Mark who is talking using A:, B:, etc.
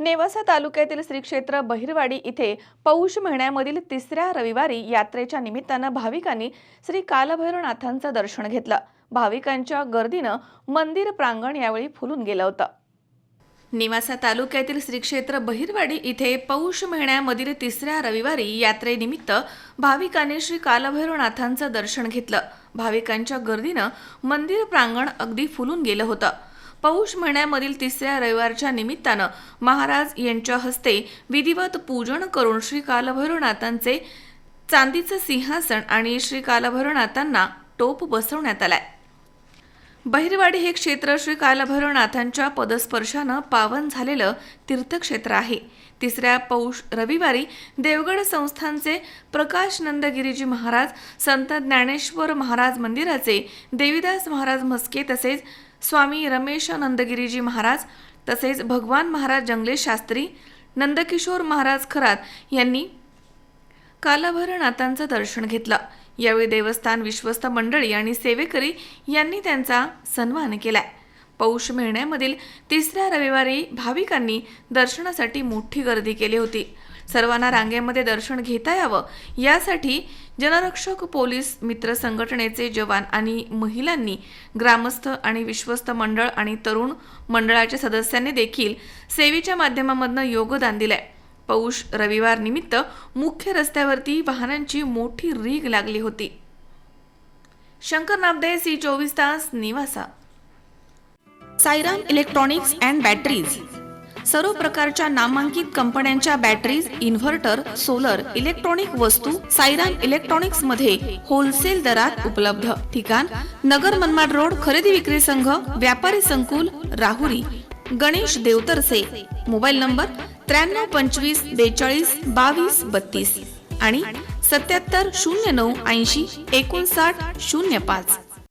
A: नेवासा तालुक्यातील श्री क्षेत्र बहिरवाडी इथे पौष महिन्यामधील तिसऱ्या रविवारी यात्रेच्या निमित्तानं भाविकांनी श्री कालभैरवनाथांचं दर्शन घेतलं. भाविकांच्या गर्दीनं मंदिर प्रांगण यावेळी फुलून गेलं होतं. निवासा तालुक्यातील श्री क्षेत्र बहिरवाडी इथे पौष महिन्यामधील तिसऱ्या रविवारी यात्रेनिमित्त भाविकांनी श्री कालभैरवनाथांचं दर्शन घेतलं. भाविकांच्या गर्दीनं मंदिर प्रांगण अगदी फुलून गेलं होतं. पौष महिन्यामधील तिसऱ्या रविवारच्या निमित्तानं महाराज यांच्या हस्ते विधिवत पूजन करून श्री कालभैरवनाथांचे चांदीचं सिंहासन आणि श्री कालभैरवनाथांना टोप बसवण्यात आलाय. बहिरवाडी हे क्षेत्र श्री कालभैरवनाथांच्या पदस्पर्शानं पावन झालेलं तीर्थक्षेत्र आहे. तिसऱ्या पौष रविवारी देवगड संस्थानचे प्रकाश नंदगिरीजी महाराज संत ज्ञानेश्वर महाराज मंदिराचे देवीदास महाराज म्हस्के तसेच स्वामी रमेश नंदगिरीजी महाराज तसेच भगवान महाराज जंगले शास्त्री नंदकिशोर महाराज खरात यांनी कालभैरवनाथांचं दर्शन घेतलं. यावेळी देवस्थान विश्वस्त मंडळी आणि सेवेकरी यांनी त्यांचा सन्मान केला पौष महिन्यामधील तिसऱ्या रविवारी भाविकांनी दर्शनासाठी मोठी गर्दी केली होती. सर्वांना रांगेमध्ये दर्शन घेता यावं यासाठी जनरक्षक पोलीस मित्र संघटनेचे जवान आणि महिलांनी ग्रामस्थ आणि विश्वस्त मंडळ आणि तरुण मंडळाच्या सदस्यांनी देखील सेवेच्या माध्यमामधनं योगदान दिलंय. पौष रविवार निमित्त मुख्य रस्त्यावरती वाहनांची मोठी रीग लागली होती. शंकर नामदे सी चोवीस तास निवासा. Sairam electronics and batteries. सर्व प्रकारच्या नामांकित कंपन्यांच्या बॅटरीज इन्व्हर्टर सोलर इलेक्ट्रॉनिक वस्तू सायराम इलेक्ट्रॉनिक्समध्ये होलसेल दरात उपलब्ध. ठिकाण नगर मनमाड रोड खरेदी विक्री संघ व्यापारी संकुल राहुरी. गणेश देवतरसे. मोबाईल नंबर त्र्याण्णव पंचवीस बेचाळीस बावीस बत्तीस आणि सत्याहत्तर शून्य नऊ ऐंशी एकोणसाठ शून्य पाच.